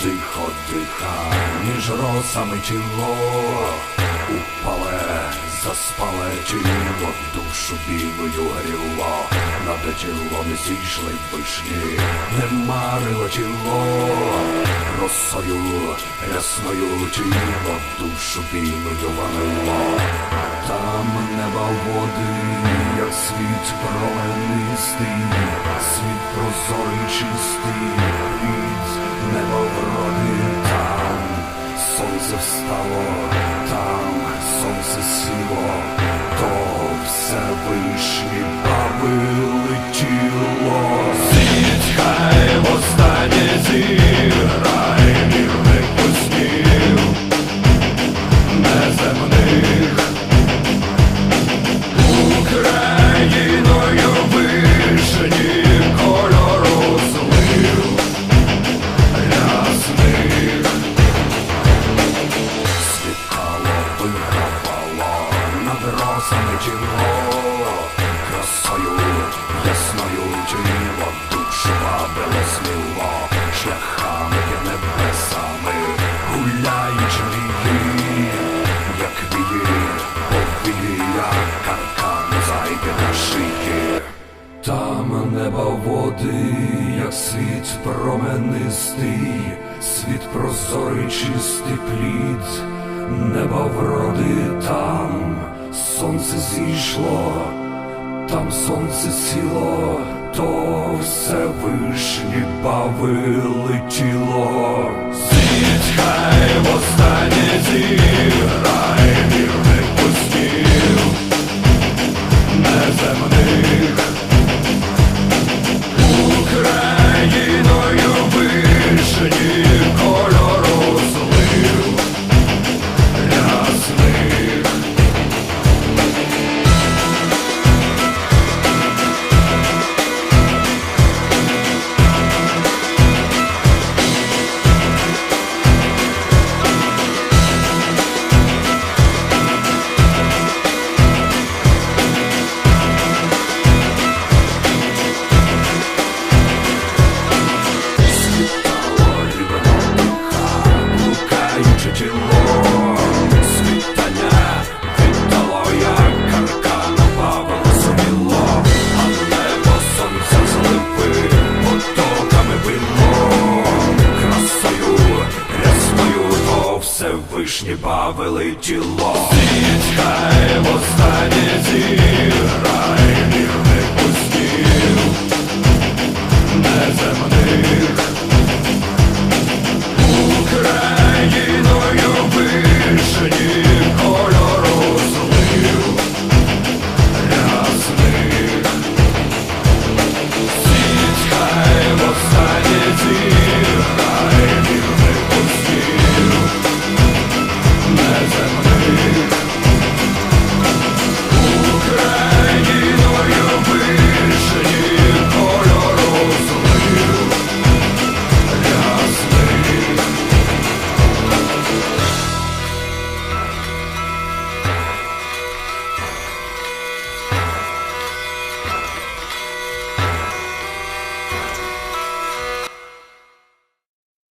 тиха, між росами тіло упале, заспале тіло, душу білою гріло, над тілом зійшли вишні, не марило тіло, росою рясною тіло, душу білою ванило, там неба води, як світ променистий, світ прозорий чистий, небо вроди там, сонце встало, там. Сонце сіло, то все вишні баби ясною тіло душу бабило сміло Шляхами і небесами гуляючи вії Як вії, повія, каркан зайде на шиї. Там неба води, як світ променистий, світ прозорий, чистий плід, неба вроди там, сонце зійшло, там сонце сіло, то все вишні бави летіло. Світ все вишні бавили тіло. Світ хай востаннє зіграє